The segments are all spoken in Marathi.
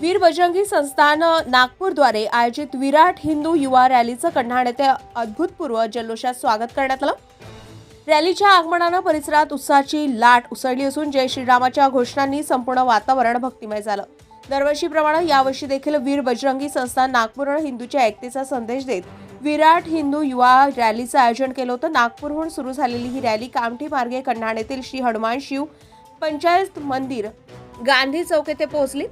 वीर बजरंगी संस्थान नागपूरद्वारे आयोजित विराट हिंदू युवा रॅलीचं कन्हाण येथे अद्भुतपूर्व जल्लोषात स्वागत करण्यात आलं. रॅलीच्या आगमनानं परिसरात उत्साहाची लाट उसळली असून जय श्रीरामाच्या घोषणांनी संपूर्ण वातावरण भक्तिमय झालं. दरवर्षीप्रमाणे यावर्षी देखील वीर बजरंगी संस्थान नागपूर हिंदूच्या एकतेचा संदेश देत विराट हिंदू युवा रॅलीचं आयोजन केलं होतं. नागपूरहून सुरू झालेली ही रॅली कामठी मार्गे कन्हाण येथील श्री हनुमान शिव पंचायत मंदिर गांधी चौक येथे पोहोचली.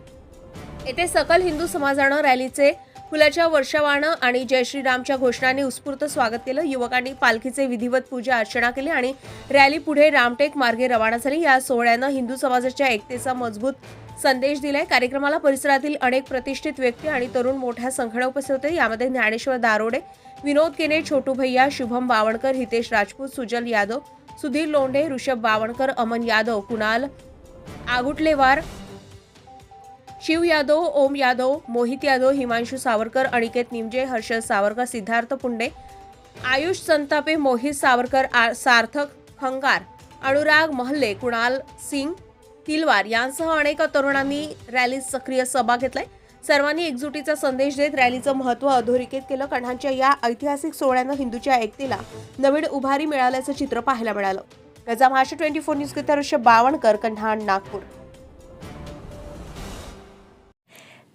येथे सकल हिंदू समाजानं रॅलीचे फुलाच्या वर्षावानं आणि जय श्रीरामच्या घोषणांनी उत्स्फूर्त स्वागत केलं. युवकांनी पालखीचे विधिवत पूजा अर्चना केली आणि रॅली पुढे रामटेक मार्गे रवाना झाली. या सोहळ्यानं हिंदू समाजाच्या एकतेचा मजबूत संदेश दिलाय. कार्यक्रमाला परिसरातील अनेक प्रतिष्ठित व्यक्ती आणि तरुण मोठ्या संख्येने उपस्थित होते. यामध्ये ज्ञानेश्वर दारोडे विनोद केने छोटू भैया शुभम बावणकर हितेश राजपूत सुजल यादव सुधीर लोंढे ऋषभ बावणकर अमन यादव कुणाल आगुटलेवार शिव यादव ओम यादव मोहित यादव हिमांशू सावरकर अनिकेत निमजे हर्षद सावरकर सिद्धार्थ पुंडे आयुष संतापे मोहित सावरकर आ- सार्थक हंगार अनुराग महल्ले कुणाल सिंग तिलवार यांसह अनेक तरुणांनी रॅलीत सक्रिय सहभाग घेतलाय. सर्वांनी एकजुटीचा संदेश देत रॅलीचं महत्त्व अधोरेखित केलं. कण्हांच्या या ऐतिहासिक सोहळ्यानं हिंदूच्या एकतेला नवीन उभारी मिळाल्याचं चित्र पाहायला मिळालं. गजा महाराष्ट्र ट्वेंटी फोर न्यूज करिता ऋषभ बावणकर कण्हाण नागपूर.